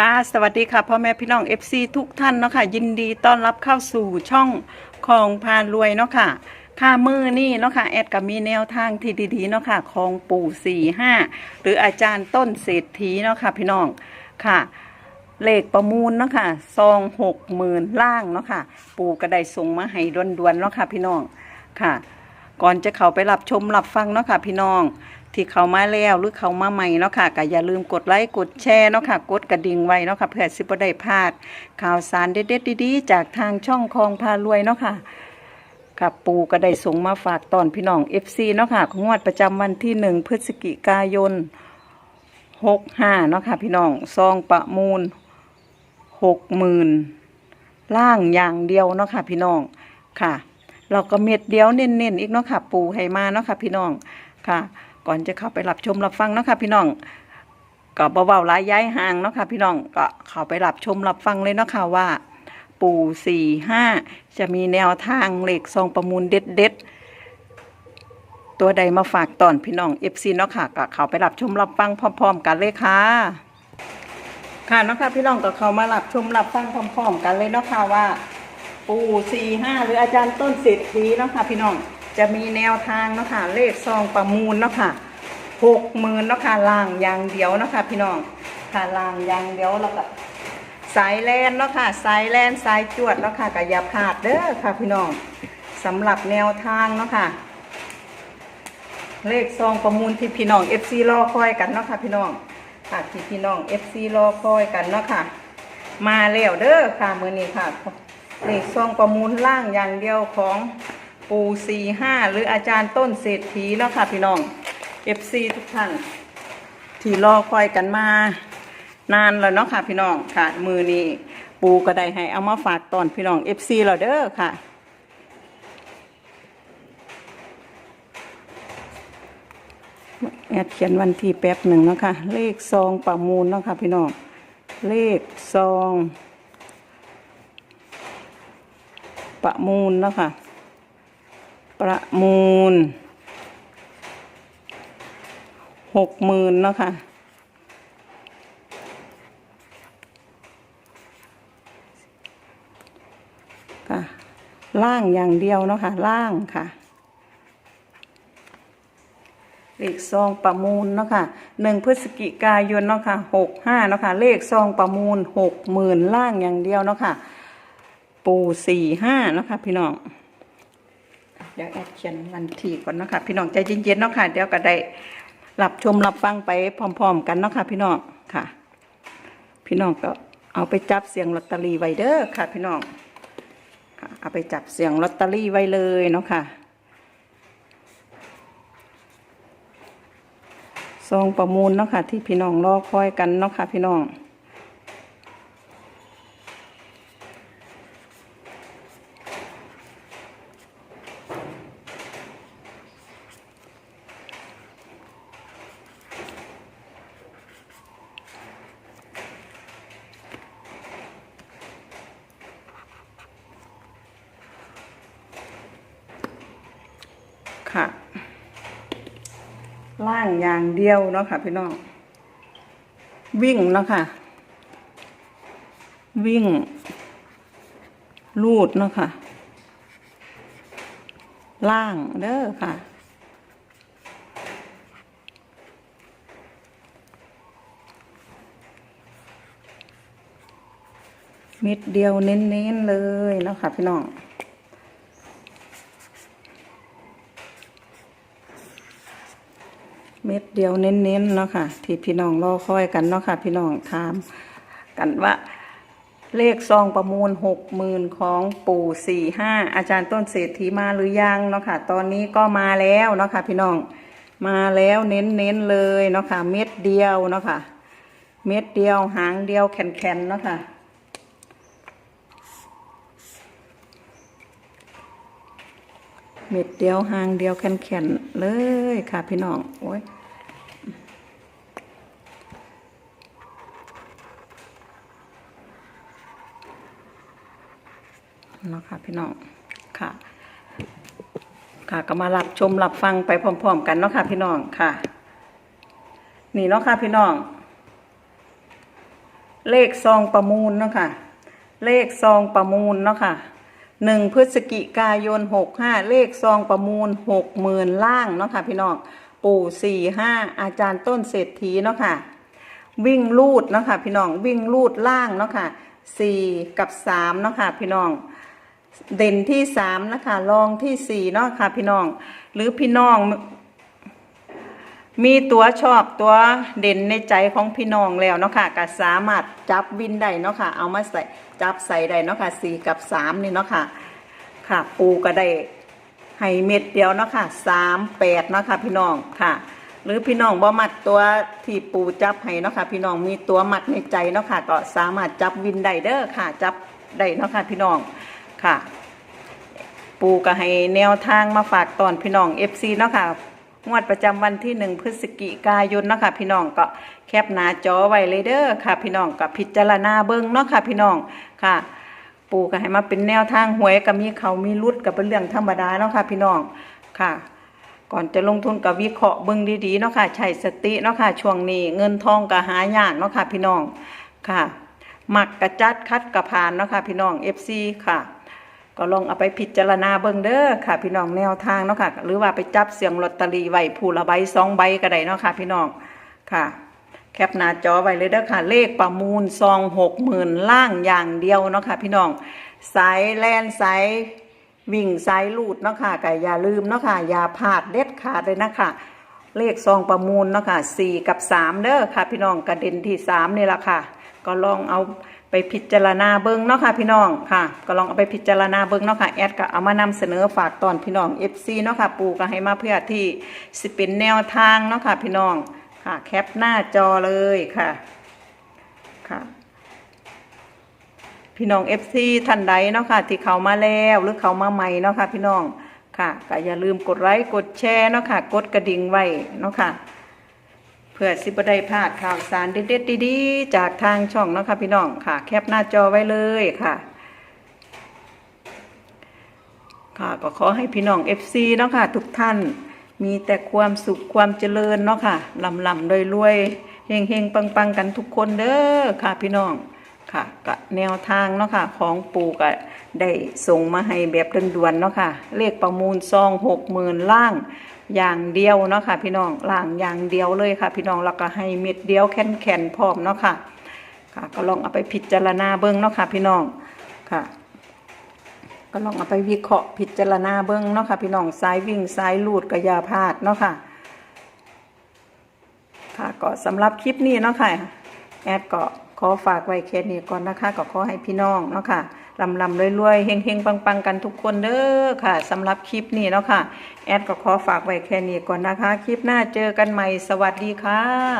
ค่ะ สวัสดีค่ะพ่อแม่พี่น้อง FC ทุกท่านเนาะค่ะ ยินดีต้อนรับเข้าสู่ช่องของพานรวยเนาะค่ะ ค่ามือนี่เนาะค่ะ แอดกับมีแนวทางที่ดีๆเนาะค่ะของปู่สี่ห้าหรืออาจารย์ต้นเศรษฐีเนาะค่ะ พี่น้องค่ะ เลขประมูลเนาะค่ะซองหกหมื่นล่างเนาะค่ะ ปู่ก็ได้ส่งมาให้ด่วนๆเนาะค่ะ พี่น้องค่ะ ก่อนจะเข้าไปรับชมรับฟังเนาะค่ะ พี่น้อง ที่เขามาแล้วหรือเขามาใหม่เนาะค่ะก็อย่าลืมกดไลค์กดแชร์เนาะค่ะกดกระดิ่งไว้เนาะค่ะเพื่อสิบได้พลาด ข่าวสารเด็ดๆดีๆ จากทางช่องคลองพารวยเนาะค่ะค่ะปูก็ได้ส่งมาฝากตอนพี่น้อง FC เนาะค่ะของงวดประจำวันที่หนึ่งพฤศจิกายนหกห้าเนาะค่ะพี่น้องซองประมูลหกหมื่นล่างอย่างเดียวเนาะค่ะพี่น้องค่ะ เราก็เม็ดเดียวเน้นๆอีกเนาะค่ะ ปูให้มาเนาะค่ะพี่น้องค่ะ ก่อนจะเข้าไปรับชมรับฟังเนาะค่ะพี่น้องก็เบาๆหลายย้ายห่างเนาะค่ะพี่น้องก็เข้าไปรับชมรับฟังเลยเนาะค่ะว่า ปู่สี่ห้าจะมีแนวทางเหลขซองประมูลเด็ดๆตัวใดมาฝากตอนพี่น้องเอฟซีเนาะค่ะก็เข้าไปรับชมรับฟังพร้อม ๆ กันเลยค่ะ ค่ะเนาะค่ะพี่น้องก็เข้ามารับชมรับฟังพร้อม ๆ กันเลยเนาะค่ะว่า ปู่สี่ห้าหรืออาจารย์ต้นเศรษฐีเนาะค่ะพี่น้อง จะมีแนวทางเนาะค่ะเลขซองประมูลเนาะค่ะหกหมื่นเนาะค่ะล่างอย่างเดียวเนาะค่ะพี่น้องค่ะล่างอย่างเดียวแล้วก็สายแลนเนาะค่ะสายแลนสายจวดเนาะค่ะก็อย่าพลาดเด้อค่ะพี่น้องสำหรับแนวทางเนาะค่ะ เลขซองประมูลที่พี่น้อง FC รอคอยกันเนาะค่ะพี่น้องค่ะที่พี่น้อง FC รอคอยกันเนาะค่ะ มาแล้วเด้อค่ะมือนี้ค่ะเลขซองประมูลล่างอย่างเดียวของ ปูสี่ห้าหรืออาจารย์ต้นเศรษฐีเนาะค่ะพี่น้อง FC ทุกท่าน ที่รอคอยกันมานานแล้วเนาะค่ะพี่น้องค่ะ มือนี้ปูก็ได้ให้เอามาฝากตอนพี่น้อง FC แล้วเด้อค่ะแอดเขียนวันที่แป๊บหนึ่งเนาะคะเลขซองประมูลเนาะค่ะพี่น้องเลขซอง ประมูลเนาะค่ะ ประมูลหกหมื่นเนาะค่ะค่ะ ล่างอย่างเดียวเนาะค่ะ ล่างค่ะเลขซองประมูลเนาะค่ะหนึ่งพฤศจิกายนเนาะค่ะหกห้าเนาะค่ะ เลขซองประมูลหกหมื่นล่างอย่างเดียวเนาะค่ะ ปูสี่ห้าเนาะค่ะพี่น้อง เดี๋ยวแอดเขียนวันที่ก่อนเนาะค่ะพี่น้องใจเย็นๆเนาะค่ะ เดี๋ยวก็ได้รับชมรับฟังไปพร้อม ๆ กันเนาะค่ะ พี่น้องค่ะ พี่น้องก็เอาไปจับเสียงลอตเตอรี่ไว้เด้อค่ะ พี่น้องค่ะเอาไปจับเสียงลอตเตอรี่ไว้เลยเนาะค่ะซองประมูลเนาะค่ะที่พี่น้องรอคอยกันเนาะค่ะพี่น้อง ค่ะ ล่างอย่างเดียวเนาะค่ะ พี่น้อง วิ่งเนาะค่ะ วิ่งลูดเนาะค่ะ ล่างเด้อค่ะเม็ดเดียวเน้นๆเลยเนาะค่ะพี่น้อง เม็ดเดียวเน้นๆเนาะค่ะ ที่พี่น้องรอคอยกันเนาะค่ะ พี่น้องถามกันว่า เลขซองประมูลหกหมื่นของปู่สี่ห้าอาจารย์ต้นเศรษฐีมาหรือยังเนาะค่ะ ตอนนี้ก็มาแล้วเนาะค่ะ พี่น้องมาแล้วเน้นๆเลยเนาะค่ะ เม็ดเดียวเนาะค่ะ เม็ดเดียวหางเดียวแข็งๆเนาะค่ะ เม็ดเดียวหางเดียวแข็งๆเลยค่ะพี่น้อง โอ้ยเนาะค่ะพี่น้อง ค่ะ ค่ะก็มารับชมรับฟังไปพร้อม ๆ กันเนาะค่ะพี่น้องค่ะ นี่เนาะค่ะพี่น้อง เลขซองประมูลเนาะค่ะ เลขซองประมูลเนาะค่ะ หนึ่งพฤศจิกายนหกห้าเลขซองประมูลหกหมื่นล่างเนาะค่ะพี่น้องปู่สี่ห้าอาจารย์ต้นเศรษฐีเนาะค่ะวิ่งลูดเนาะค่ะพี่น้องวิ่งลูดล่างเนาะค่ะสี่กับสามเนาะค่ะพี่น้องเด่นที่สามนะคะรองที่สี่เนาะค่ะพี่น้อง หรือพี่น้อง มีตัวชอบตัวเด่นในใจของพี่น้องแล้วเนาะค่ะก็สามารถจับวินได้เนาะค่ะ เอามาใส่จับใส่ได้เนาะค่ะสี่กับสามนี่เนาะค่ะ ค่ะ ปูก็ได้ให้เม็ดเดียวเนาะค่ะสามแปดเนาะค่ะพี่น้องค่ะ หรือพี่น้องบ่มักตัวที่ปูจับให้เนาะค่ะ พี่น้องมีตัวมักในใจเนาะค่ะ ก็สามารถจับวินได้เด้อค่ะ จับได้เนาะค่ะพี่น้องค่ะ ปูก็ให้แนวทางมาฝากตอนพี่น้อง FC เนาะค่ะ งวดประจำวันที่หนึ่งพฤศจิกายนเนาะค่ะพี่น้องก็แคปหน้าจอไว้เลยเด้อค่ะ พี่น้องก็พิจารณาเบิ่งเนาะค่ะ พี่น้องค่ะ ปูก็ให้มาเป็นแนวทางหวยก็มีเขามีรุดก็เป็นเรื่องธรรมดาเนาะค่ะ พี่น้องค่ะ ก่อนจะลงทุนกับวิเคราะห์เบิ่งดีๆเนาะค่ะใช้สติเนาะค่ะช่วงนี้เงินทองก็หายากเนาะค่ะ พี่น้องค่ะหมักกระจัดคัดกระพานเนาะค่ะพี่น้อง FC ค่ะ ก็ลองเอาไปพิจารณาเบิ่งเด้อค่ะ พี่น้องแนวทางเนาะค่ะ หรือว่าไปจับเสียงลอตเตอรี่ไว้ผู้ละใบสองใบก็ได้เนาะค่ะ พี่น้องค่ะ แคปหน้าจอไว้เลยเด้อค่ะ เลขประมูลซองหกหมื่นล่างอย่างเดียวเนาะค่ะ พี่น้องสายแลนสายวิ่งสายลูดเนาะค่ะก็อย่าลืมเนาะค่ะอย่าพลาดเด็ดขาดเลยนะคะเลขซองประมูลเนาะค่ะสี่กับสามเด้อค่ะ พี่น้องกระเด็นที่สามนี่แหละค่ะ ก็ลองเอา ไปพิจารณาเบิ้งเนาะค่ะพี่น้องค่ะ ก็ลองเอาไปพิจารณาเบิ้งเนาะค่ะแอดก็เอามานำเสนอฝากตอนพี่น้อง FC เนาะค่ะปูก็ให้มาเพื่อที่สิเป็นแนวทางเนาะค่ะพี่น้องค่ะแคปหน้าจอเลยค่ะค่ะพี่น้อง FC ท่านใดเนาะค่ะที่เขามาแล้วหรือเขามาใหม่เนาะค่ะพี่น้องค่ะก็อย่าลืมกดไลค์กดแชร์เนาะค่ะ กดกระดิ่งไว้เนาะค่ะ เพื่อสิบได้พลาดข่าวสารเด็ดๆดีๆจากทางช่องเนาะค่ะพี่น้องค่ะ แคปหน้าจอไว้เลยค่ะ ค่ะก็ขอให้พี่น้อง FC เนาะค่ะ ทุกท่านมีแต่ความสุขความเจริญเนาะค่ะลำลำๆรวยๆเฮงเฮงปังปังๆกันทุกคนเด้อค่ะพี่น้องค่ะก็แนวทางเนาะค่ะของปู่ก็ได้ส่งมาให้แบบด่วนๆเนาะค่ะ เลขประมูลซองหกหมื่นล่าง อย่างเดียวเนาะค่ะพี่น้องล่างอย่างเดียวเลยค่ะ พี่น้องแล้วก็ให้เม็ดเดียวแข็งๆพร้อมเนาะค่ะค่ะ ก็ลองเอาไปพิจารณาเบิ่งเนาะค่ะพี่น้องค่ะ ก็ลองเอาไปวิเคราะห์พิจารณาเบิ้งเนาะค่ะพี่น้องสายวิ่งสายลูดก็อย่าพาดเนาะค่ะค่ะก็สำหรับคลิปนี้เนาะค่ะแอดก็ขอฝากไว้แค่นี้ก่อนนะคะ ก็ขอให้พี่น้องเนาะค่ะ ลำลำรวยๆเฮงเฮงปังปังๆกันทุกคนเด้อค่ะสำหรับคลิปนี้เนาะค่ะ แอดก็ขอฝากไว้แค่นี้ก่อนนะคะ คลิปหน้าเจอกันใหม่สวัสดีค่ะ